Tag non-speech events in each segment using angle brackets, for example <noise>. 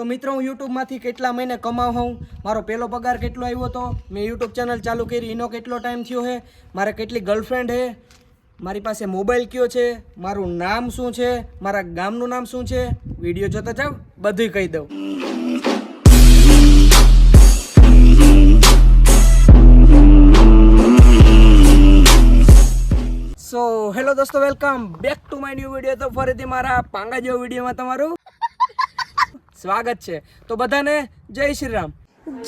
તો મિત્રો, હું યુટ્યુબમાંથી કેટલા મહિને કમાવ હોઉં મારો પહેલો પગાર કેટલો આવ્યો હતો મેં યુટ્યુબ ચેનલ ચાલુ કરી. એનો કેટલો ટાઈમ થયો છે મારે કેટલી ગર્લફ્રેન્ડ છે મારી પાસે મોબાઈલ કયો છે? મારું નામ શું છે? મારા ગામનું નામ શું છે? વીડિયો જોતા જાવ બધું કહી દઉં. સો હેલો દોસ્તો welcome back to my new video તો ફરીથી મારા પાંગા જેવો વિડીયોમાં તમારું સ્વાગત છે. તો બધાને જય શ્રી રામ.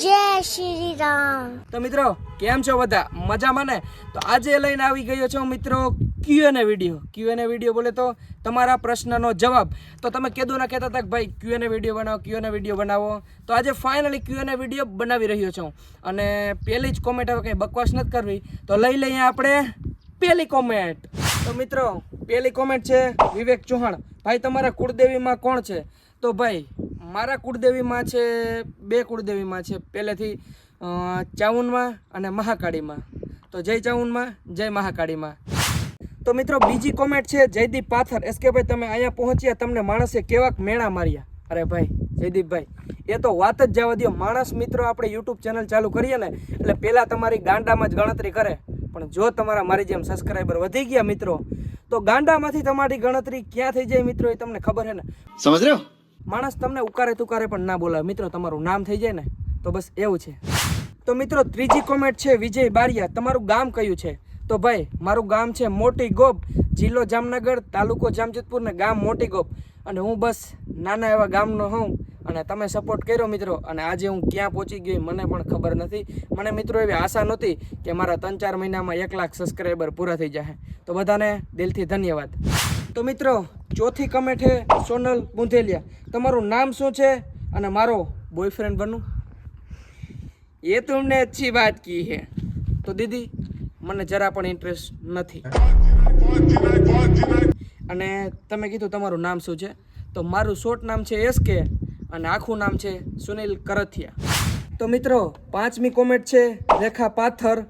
જય શ્રી રામ. તો મિત્રો કેમ છો બધા? મજામાં ને? તો આજે લઈને આવી ગયો છું મિત્રો ક્યુએનએ વીડિયો ક્યુએનએ વીડિયો બોલે તો તમારા પ્રશ્નનો જવાબ. તો તમે કીધું ના કહેતા હતા કે ભાઈ ક્યુએનએ વીડિયો બનાવો ક્યુએનએ વીડિયો બનાવો. તો આજે ફાઇનલી ક્યુએનએ વીડિયો બનાવી રહ્યો છું. અને પહેલી જ કોમેન્ટ હવે કંઈ બકવાસ નથી કરવી. તો લઈ લઈએ આપણે પહેલી કોમેન્ટ તો મિત્રો પહેલી કોમેન્ટ છે વિવેક ચૌહાણ. ભાઈ તમારા કુળદેવીમાં કોણ છે? તો ભાઈ મારા કુળદેવીમાં છે, બે કુળદેવીમાં છે. પહેલેથી ચાઉનમાં અને મહાકાળીમાં. તો જય ચાઉનમાં જય મહાકાળીમાં. તો મિત્રો, બીજી કોમેન્ટ છે, જયદીપ પાથર. એસ કે ભાઈ, તમે અહીંયા પહોંચ્યા, તમને માણસે કેવાક મેળા માર્યા. અરે ભાઈ જયદીપભાઈ એ તો વાત જ જવા દો માણસ મિત્રો આપણે યુટ્યુબ ચેનલ ચાલુ કરીએ ને, એટલે પહેલાં તમારી ગાંડામાં જ ગણતરી કરે. પણ જો તમારા મારી જેમ સબસ્ક્રાઈબર વધી ગયા મિત્રો, તો ગાંડામાંથી તમારી ગણતરી ક્યાં થઈ જાય મિત્રો, એ તમને ખબર હે ને? સમજ રહ્યો? માણસ તમને ઉકારે તુકારે પણ ના બોલાવે. મિત્રો, તમારું નામ થઈ જાય ને, તો બસ એવું છે. તો મિત્રો, ત્રીજી કોમેન્ટ છે વિજય બારિયા. તમારું ગામ કયું છે? તો ભાઈ, મારું ગામ છે મોટી ગોપ જિલ્લો જામનગર, તાલુકો જામજોધપુર ને ગામ મોટી ગોપ અને હું બસ નાના એવા ગામનો હોઉં અને તમે સપોર્ટ કર્યો મિત્રો, અને આજે હું ક્યાં પહોંચી ગયો મને પણ ખબર નથી. મને મિત્રો એવી આશા નહોતી કે મારા ત્રણ ચાર મહિનામાં એક લાખ સબસ્ક્રાઈબર પૂરા થઈ જાય તો બધાને દિલથી ધન્યવાદ. તો મિત્રો ચોથી કમેન્ટ છે સોનલ બુંધેલિયા તમારું નામ શું છે? અને મારો બોયફ્રેન્ડ બનું એ તમને અચ્છી વાત કી હે. તો દીદી, મને જરા પણ ઇન્ટરેસ્ટ નથી. અને તમે કીધું તમારું નામ શું છે? તો મારું શોર્ટ નામ છે એસકે અને આખું નામ છે સુનિલ કરથિયા. તો મિત્રો, પાંચમી કોમેન્ટ છે, રેખા પાથર,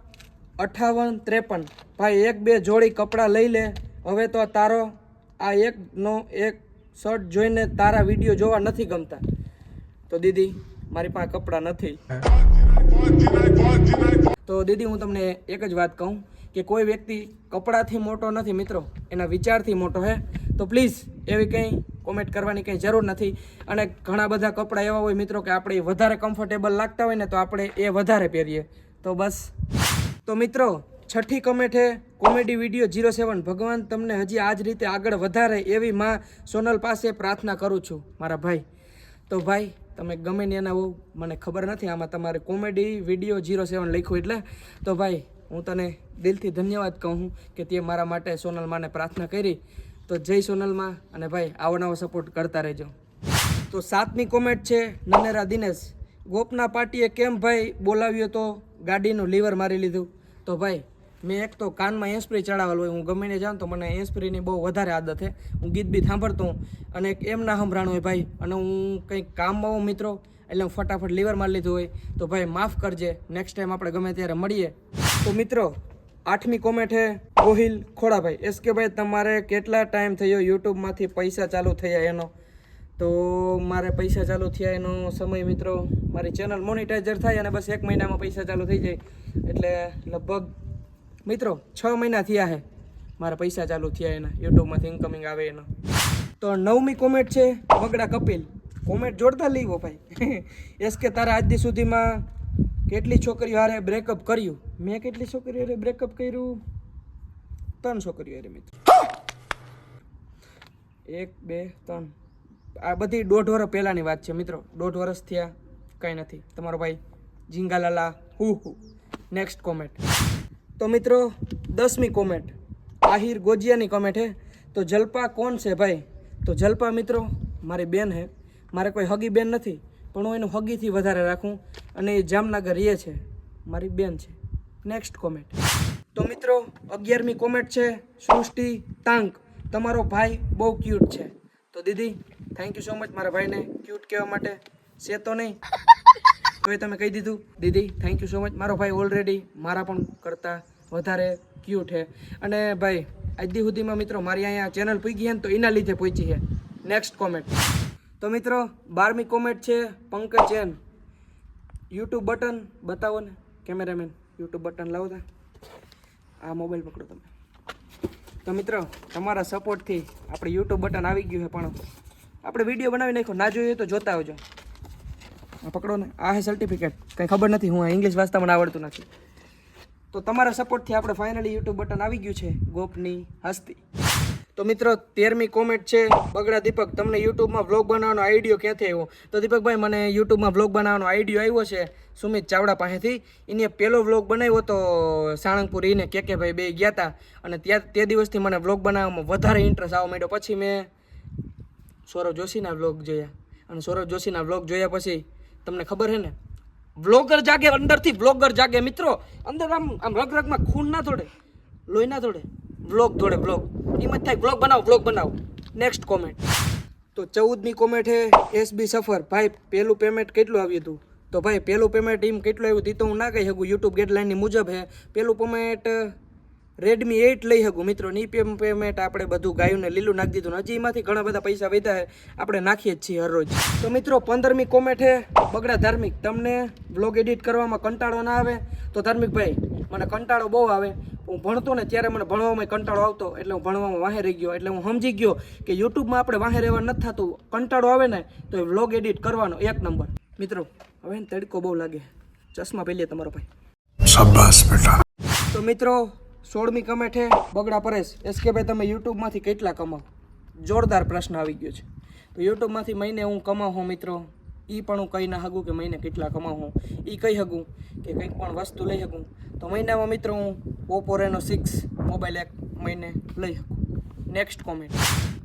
અઠાવન ત્રેપન. ભાઈ, એક બે જોડી કપડાં લઈ લે. હવે તો તારો આ એકનો એક શર્ટ જોઈને તારા વીડિયો જોવા નથી ગમતા. તો દીદી, મારી પાસે કપડાં નથી. તો દીદી, હું તમને એક જ વાત કહું કે કોઈ વ્યક્તિ કપડાથી મોટો નથી મિત્રો, એના વિચારથી મોટો હે. તો પ્લીઝ એવી કંઈ કોમેન્ટ કરવાની કંઈ જરૂર નથી. અને ઘણા બધા કપડાં એવા હોય મિત્રો કે આપણે વધારે કમ્ફર્ટેબલ લાગતા હોય ને તો આપણે એ વધારે પહેરીએ. તો બસ. તો મિત્રો છઠ્ઠી કમેન્ટ હે કોમેડી વીડિયો જીરો સેવન. ભગવાન તમને હજી આ જ રીતે આગળ વધારે એવી માં સોનલ પાસે પ્રાર્થના કરું છું, મારા ભાઈ. તો ભાઈ, તમે ગમે ને એના મને ખબર નથી, આમાં તમારે કોમેડી વીડિયો જીરો સેવન લખ્યું એટલે. તો ભાઈ, હું તને દિલથી ધન્યવાદ કહું કે તે મારા માટે સોનલ માને પ્રાર્થના કરી. તો જય સોનલમાં અને ભાઈ, આવો નવો સપોર્ટ કરતા રહેજો. તો સાતમી કોમેન્ટ છે નનેરા દિનેશ. ગોપના પાર્ટીએ કેમ ભાઈ બોલાવ્યો તો ગાડીનું લીવર મારી લીધું? તો ભાઈ મેં એક તો કાનમાં એસ્પ્રી ચડાવેલું હોય, હું ગમે જાઉં તો મને એસ્પ્રીની બહુ વધારે આદત છે. હું ગીત બી સાંભળતો હું અને એમ ના સંભળાણું હોય ભાઈ. અને હું કંઈક કામમાં હોઉં મિત્રો, એટલે હું ફટાફટ લીવર મારી લીધું હોય, તો ભાઈ માફ કરજે. નેક્સ્ટ ટાઈમ આપણે ગમે ત્યારે મળીએ. તો મિત્રો, આઠમી કોમેન્ટ હે ગોહિલ ખોડાભાઈ. એસ કે ભાઈ, તમારે કેટલા ટાઈમ થયો? યુટ્યુબમાંથી પૈસા ચાલુ થયા એનો? તો મારે પૈસા ચાલુ થયા એનો સમય મિત્રો, મારી ચેનલ મોનિટાઈઝર થાય અને બસ એક મહિનામાં પૈસા ચાલુ થઈ જાય. એટલે લગભગ મિત્રો, છ મહિના થયા છે મારા પૈસા ચાલુ થયા એના. યુટ્યુબમાંથી ઇન્કમિંગ આવે એનો. તો નવમી કોમેન્ટ છે વગડા કપિલ. કોમેન્ટ જોડતા લીવો ભાઈ. <laughs> એસ કે તારા આજ સુધીમાં કેટલી છોકરીઓ હારે બ્રેકઅપ કર્યું? મેં કેટલી છોકરીઓ હારે બ્રેકઅપ કર્યું? ત્રણ છોકરીઓ હારે મિત્રો. એક, બે, ત્રણ. આ બધી દોઢ વર્ષ પહેલાંની વાત છે મિત્રો. દોઢ વર્ષ થયા, કંઈ નથી. તમારો ભાઈ ઝીંગાલાલા હુ હુ. નેક્સ્ટ કોમેન્ટ તો મિત્રો, દસમી કોમેન્ટ. આહિર ગોજિયાની કોમેન્ટ હે. તો જલપા કોણ છે ભાઈ? તો જલપા મિત્રો, મારી બેન હે. મારે કોઈ હગી બેન નથી, પણ હું એનું હગીથી વધારે રાખું અને એ જામનગર રહે છે. મારી બેન છે. નેક્સ્ટ કોમેન્ટ તો મિત્રો, અગિયારમી કોમેન્ટ છે, સૃષ્ટિ તાંક. તમારો ભાઈ બહુ ક્યુટ છે. તો દીદી થેન્ક યુ સો મચ મારા ભાઈને. ક્યુટ કહેવા માટે. છે તો નહીં. તો એ તમે કહી દીધું, દીદી થેન્ક યુ સો મચ મારો ભાઈ ઓલરેડી મારા પણ કરતાં વધારે ક્યુટ છે. અને ભાઈ આજથી સુધીમાં મિત્રો મારી અહીંયા ચેનલ પૂગી છે ને તો એના લીધે પહોંચી છે. નેક્સ્ટ કોમેન્ટ તો મિત્રો, બારમી કોમેન્ટ છે પંકજ જૈન યુટ્યુબ બટન બતાવો ને કેમેરામેન યુટ્યુબ બટન લાવો તા. આ મોબાઈલ પકડો તમે. તો મિત્રો, તમારા સપોર્ટથી આપણે યુટ્યુબ બટન આવી ગયું છે પણ આપણે વીડિયો બનાવી નાખ્યો. ના જોઈએ તો જોતા આવજો. પકડો ને. આ હે સર્ટિફિકેટ કંઈ ખબર નથી, હું ઇંગ્લિશ વાંચતા મને આવડતું નથી. તો તમારા સપોર્ટથી આપણે ફાઇનલી યુટ્યુબ બટન આવી ગયું છે, ગોપની હસ્તી. તો મિત્રો, તેરમી કોમેન્ટ છે, બગડા દીપક, તમને યુટ્યુબમાં વ્લોગ બનાવવાનો આઈડિયો ક્યાંથી આવ્યો? તો દીપકભાઈ, મને યુટ્યુબમાં વ્લોગ બનાવવાનો આઈડિયો આવ્યો છે, સુમિત ચાવડા પાસેથી. એને પહેલો વ્લોગ બનાવ્યો તો સાણંગપુર એને કે કે ભાઈ બે ગયા હતા અને ત્યાં, તે દિવસથી મને વ્લોગ બનાવવામાં વધારે ઇન્ટરેસ્ટ આવવા માંડ્યો. પછી મેં સૌરભ જોશીના વ્લોગ જોયા. અને સૌરભ જોશીના વ્લોગ જોયા પછી તમને ખબર હે ને? વ્લોગર જાગે અંદરથી વ્લોગર જાગે મિત્રો. અંદર આમ આમ રગ રગમાં ખૂન ના થોડે લોહી ના થોડે વ્લોગ થોડે વ્લોગ એમ જ થાય વ્લોગ બનાવો વ્લોગ બનાવો. નેક્સ્ટ કોમેન્ટ તો ચૌદમી કોમેન્ટ હે એસબી સફર ભાઈ પહેલું પેમેન્ટ કેટલું આવ્યું હતું? તો ભાઈ પહેલું પેમેન્ટ એમ કેટલું આવ્યું હતું તો હું ના કહી શકું. યુટ્યુબ ગાઈડલાઇનની મુજબ છે પહેલું પેમેન્ટ રેડમી એઇટ લઈ શકું મિત્રો. ની પેમેન્ટ આપણે બધું ગાયું ને લીલું નાખી દીધું. હજી એમાંથી ઘણા બધા પૈસા વધ્યા આપણે નાખીએ જ છીએ હરરોજ તો મિત્રો પંદરમી કોમેન્ટ હે બગડા ધાર્મિક તમને બ્લોગ એડિટ કરવામાં કંટાળો ના આવે? તો ધાર્મિક ભાઈ મને કંટાળો બહુ આવે. હું ભણતો ને ત્યારે મને ભણવામાં કંટાળો આવતો એટલે હું ભણવામાં વાહે રહી ગયો. એટલે હું સમજી ગયો કે યુટ્યુબમાં આપણે વાહે રહેવા નથી થતું. કંટાળો આવે ને તો એ વ્લોગ એડિટ કરવાનો એક નંબર. મિત્રો હવે તડકો બહુ લાગે. ચશ્મા પહેલીએ તમારો ભાઈ. તો મિત્રો સોળમી છે બગડા પરેશ. એસકે ભાઈ, તમે યુટ્યુબમાંથી કેટલા કમાવ? જોરદાર પ્રશ્ન આવી ગયો છે. તો યુટ્યુબમાંથી મહિને હું કમાઉં હું મિત્રો? એ પણ હું કહી ના શકું કે મહિને કેટલા કમાવું. એ કહી શકું કે કંઈક પણ વસ્તુ લઈ શકું. તો મહિનામાં મિત્રો હું ઓપો રેનો સિક્સ મોબાઈલ એક મહિને લઈ શકું. નેક્સ્ટ કોમેન્ટ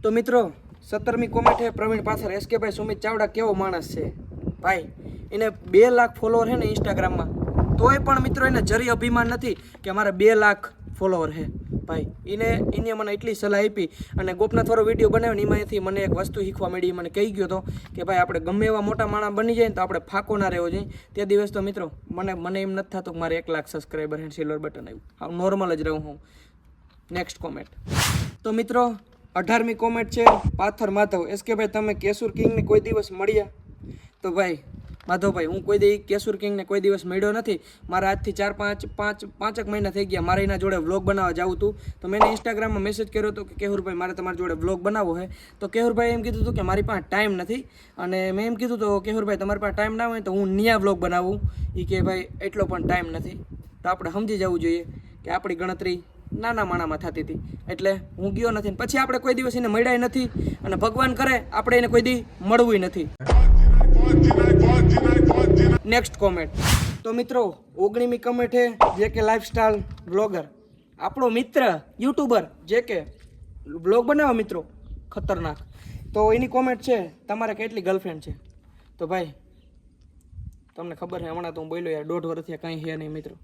તો મિત્રો, સત્તરમી કોમેન્ટ હે પ્રવીણ પાછળ. એસકે ભાઈ, સુમિત ચાવડા કેવો માણસ છે? ભાઈ, એને બે લાખ ફોલોવર છે ને ઇન્સ્ટાગ્રામમાં તોય પણ મિત્રો એને જરી અભિમાન નથી કે મારે બે લાખ ફોલોવર છે. ભાઈ એને એને મને એટલી સલાહ આપી અને ગોપનાથવાળો વીડિયો બનાવ્યો એમાંથી મને એક વસ્તુ શીખવા મળી મને કહી ગયો હતો કે ભાઈ, આપણે ગમે એવા મોટા માણસ બની જાય ને તો આપણે ફાંકો ના રહેવો જોઈએ. તે દિવસ તો મિત્રો, મને મને એમ નથી થતું કે મારે એક lakh subscriber and silver button આવ્યું. હા નોર્મલ જ રહું હું. નેક્સ્ટ કોમેન્ટ તો મિત્રો, અઢારમી કોમેન્ટ છે, પાથર માધવ. એસ કે ભાઈ, તમે કેસુર કિંગને કોઈ દિવસ મળ્યા? તો ભાઈ માધવભાઈ, હું કોઈ દી કેશુર કિંગને કોઈ દિવસ મળ્યો નથી. મારા આજથી ચાર, પાંચ પાંચ, પાંચક મહિના થઈ ગયા મારે એના જોડે વ્લોગ બનાવવા જાવું હતું તો મેં ઇન્સ્ટાગ્રામમાં મેસેજ કર્યો હતો કે કેહુરભાઈ, મારે તમારા જોડે વ્લોગ બનાવવો છે તો કેહુરભાઈ એમ કીધું હતું કે મારી પાસે ટાઈમ નથી. અને મેં એમ કીધું તો કેહુરભાઈ, તમારી પાસે ટાઈમ ના હોય તો હું નિયા વ્લોગ બનાવું. એ કે ભાઈ, એટલો પણ ટાઈમ નથી. તો આપણે સમજી જવું જોઈએ કે આપણી ગણતરી નાના માણામાં થતી હતી. એટલે હું ગયો નથી પછી આપણે કોઈ દિવસ એને મળ્યા નથી. અને ભગવાન કરે, આપણે એને કોઈ દી મળવું નથી. નેક્સ્ટ કોમેન્ટ તો મિત્રો, ઓગણીમી કમેન્ટ છે, જે કે લાઇફસ્ટાઈલ બ્લોગર આપણો મિત્ર યુટ્યુબર જે કે બ્લોગ બનાવો મિત્રો, ખતરનાક. તો એની કોમેન્ટ છે, તમારે કેટલી ગર્લફ્રેન્ડ છે? તો ભાઈ, તમને ખબર છે, હમણાં તો હું બોલ્યો યાર, દોઢ વર્ષથી કંઈ છે નહીં મિત્રો.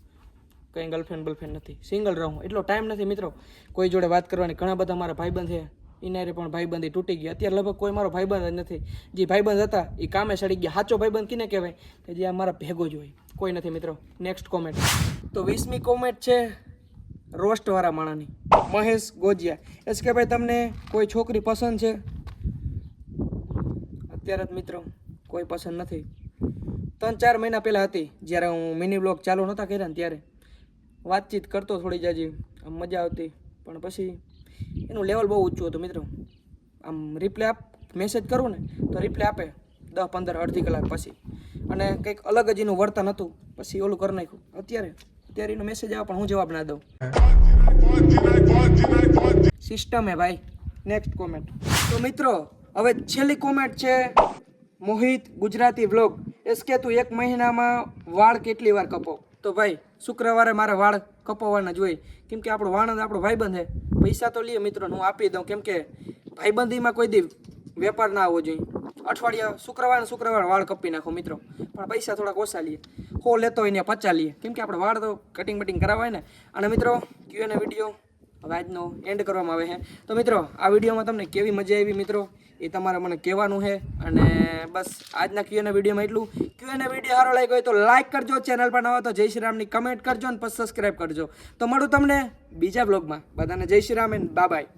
કંઈ ગર્લફ્રેન્ડ બર્લફ્રેન્ડ નથી. સિંગલ રહું. એટલો ટાઈમ નથી મિત્રો. કોઈ જોડે વાત કરવાની. ઘણા બધા મારા ભાઈબંધ છે. ઇનારે પણ ભાઈબંધી તૂટી ગઈ. અત્યારે લગભગ કોઈ મારો ભાઈબંધ જ નથી. જે ભાઈબંધ હતા, એ કામે સડી ગયા. સાચો ભાઈબંધ કિને કહેવાય કે જે મારા ભેગો જ હોય. કોઈ નથી મિત્રો. નેક્સ્ટ કોમેન્ટ તો વીસમી કોમેન્ટ છે રોસ્ટવાળા માણાની. મહેશ ગોજિયા. એસ કે ભાઈ, તમને કોઈ છોકરી પસંદ છે? અત્યારે જ મિત્રો, કોઈ પસંદ નથી. ત્રણ ચાર મહિના પહેલાં હતી, જ્યારે હું મિની બ્લોગ ચાલુ નહોતા કર્યા ત્યારે. વાતચીત કરતો થોડી જાજી મજા આવતી. પણ પછી એનું લેવલ બહુ ઊંચું હતું મિત્રો. આમ રિપ્લે આપ મેસેજ કરું ને, તો રિપ્લે આપે દસ પંદર, અડધી કલાક પછી. અને કંઈક અલગ જ એનું વર્તન હતું. પછી ઓલું કરી નાખ્યું. અત્યારે અત્યારે એનો મેસેજ આવે, પણ હું જવાબ ના દઉં. સિસ્ટમ હે ભાઈ. નેક્સ્ટ કોમેન્ટ તો મિત્રો, હવે છેલ્લી કોમેન્ટ છે મોહિત ગુજરાતી વ્લોગ એસ કે તું એક મહિનામાં વાળ કેટલી વાર કપો? તો ભાઈ, શુક્રવારે મારે વાળ કપાવવાના જ હોય. કેમ કે આપણો વાણંદ આપણો ભાઈબંધ છે પૈસા તો લઈએ મિત્રો હું આપી દઉં. કેમ કે ભાઈબંધીમાં કોઈ દી વેપાર ના આવવો જોઈએ. અઠવાડિયા શુક્રવાર શુક્રવાર વાળ કપી નાખો મિત્રો. પણ પૈસા થોડાક ઓછા લઈએ હો લેતો હોય ને પચાસ લઈએ કેમ કે આપણે વાળ તો કટિંગ બટિંગ કરાવાય ને. અને મિત્રો ક્યુએને વીડિયો હવે એન્ડ કરવામાં આવે છે. તો મિત્રો, આ વિડીયોમાં તમને કેવી મજા આવી મિત્રો? એ તમારે મને કહેવાનું છે. અને બસ, આજના ક્યુએના વિડીયોમાં એટલું. ક્યુએના વીડિયો સારો લાગ્યો હોય તો લાઇક કરજો ચેનલ પર નવા તો જય શ્રી રામની કમેન્ટ કરજો અને પછી સબસ્ક્રાઈબ કરજો. તો મળું તમને બીજા બ્લોગમાં બધાને જય શ્રી રામ એન્ડ બાય